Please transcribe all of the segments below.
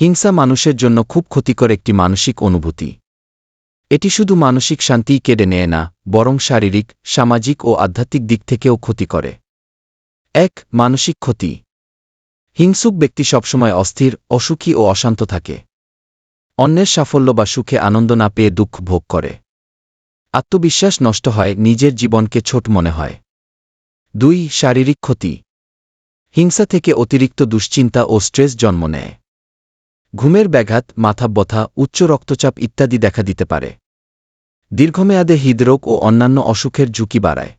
হিংসা মানুষের জন্য খুব ক্ষতিকর একটি মানসিক অনুভূতি। এটি শুধু মানসিক শান্তিই কেড়ে নেয় না, বরং শারীরিক, সামাজিক ও আধ্যাত্মিক দিক থেকেও ক্ষতি করে। এক, মানসিক ক্ষতি। হিংসুক ব্যক্তি সবসময় অস্থির, অসুখী ও অশান্ত থাকে। অন্যের সাফল্য বা সুখে আনন্দ না পেয়ে দুঃখ ভোগ করে। আত্মবিশ্বাস নষ্ট হয়, নিজের জীবনকে ছোট মনে হয়। দুই, শারীরিক ক্ষতি। হিংসা থেকে অতিরিক্ত দুশ্চিন্তা ও স্ট্রেস জন্ম নেয়। ঘুমের ব্যাঘাত, মাথা ব্যথা, উচ্চ রক্তচাপ ইত্যাদি দেখা দিতে পারে। দীর্ঘমেয়াদে হৃদরোগ ও অন্যান্য অসুখের ঝুঁকি বাড়ায়।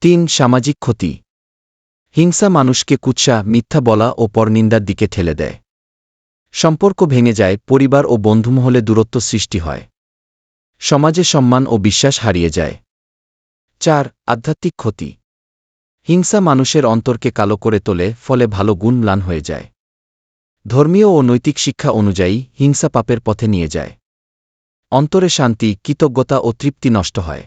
তিন, সামাজিক ক্ষতি। হিংসা মানুষকে কুৎসা, মিথ্যা বলা ও পরনিন্দার দিকে ঠেলে দেয়। সম্পর্ক ভেঙে যায়, পরিবার ও বন্ধুমহলে দূরত্ব সৃষ্টি হয়। সমাজে সম্মান ও বিশ্বাস হারিয়ে যায়। চার, আধ্যাত্মিক ক্ষতি। হিংসা মানুষের অন্তরকে কালো করে তোলে, ফলে ভালো গুণ ম্লান হয়ে যায়। ধর্মীয় ও নৈতিক শিক্ষা অনুযায়ী হিংসা পাপের পথে নিয়ে যায়। অন্তরে শান্তি, কৃতজ্ঞতা ও তৃপ্তি নষ্ট হয়।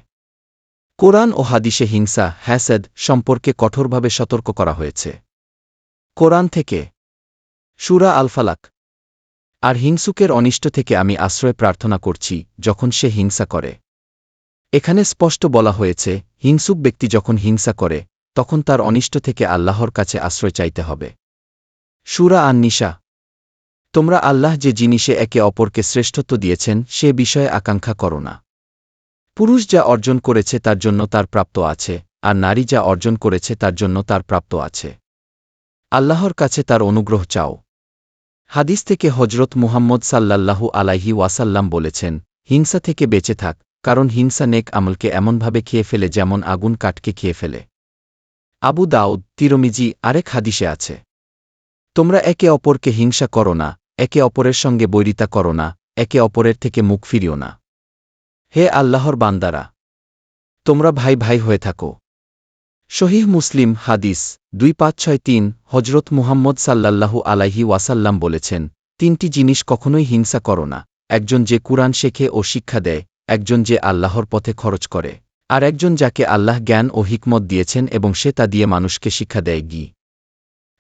কোরআন ও হাদিসে হিংসা, হ্যাসেদ সম্পর্কে কঠোরভাবে সতর্ক করা হয়েছে। কোরআন থেকে সুরা আলফালাক। আর হিংসুকের অনিষ্ট থেকে আমি আশ্রয় প্রার্থনা করছি যখন সে হিংসা করে। এখানে স্পষ্ট বলা হয়েছে, হিংসুক ব্যক্তি যখন হিংসা করে, তখন তার অনিষ্ট থেকে আল্লাহর কাছে আশ্রয় চাইতে হবে। সুরা আন নিশা তোমরা আল্লাহ যে জিনিসে একে অপরকে শ্রেষ্ঠত্ব দিয়েছেন, সে বিষয়ে আকাঙ্ক্ষা করো না। পুরুষ যা অর্জন করেছে তার জন্য তার প্রাপ্ত আছে, আর নারী যা অর্জন করেছে তার জন্য তার প্রাপ্ত আছে। আল্লাহর কাছে তার অনুগ্রহ চাও। হাদিস থেকে হজরত মুহাম্মদ সাল্লাল্লাহু আলাইহি ওয়াসাল্লাম বলেছেন, হিংসা থেকে বেঁচে থাক, কারণ হিংসা নেক আমলকে এমনভাবে খেয়ে ফেলে যেমন আগুন কাঠকে খেয়ে ফেলে। আবু দাউদ, তিরমিজি, আরেক হাদিসে আছে। তোমরা একে অপরকে হিংসা করো না একে অপরের সঙ্গে বৈরিতা করো না, একে অপরের থেকে মুখ ফিরিও না। হে আল্লাহর বান্দারা, তোমরা ভাই ভাই হয়ে থাকো। শহীহ মুসলিম হাদিস দুই পাঁচ ছয় তিন হজরত মুহাম্মদ সাল্লাল্লাহু আলাইহি ওয়াসাল্লাম বলেছেন, তিনটি জিনিস কখনোই হিংসা করো না, একজন যে কুরআন শেখে ও শিক্ষা দেয়, একজন যে আল্লাহর পথে খরচ করে, আর একজন যাকে আল্লাহ জ্ঞান ও হিকমত দিয়েছেন এবং সে তা দিয়ে মানুষকে শিক্ষা দেয় গি।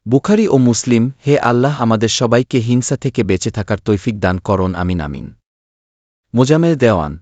বুখারি ও মুসলিম, হে আল্লাহ আমাদের সবাইকে হিংসা থেকে বেঁচে থাকার তৈফিক দান করন, আমিন আমিন। মোজামের দেওয়ান।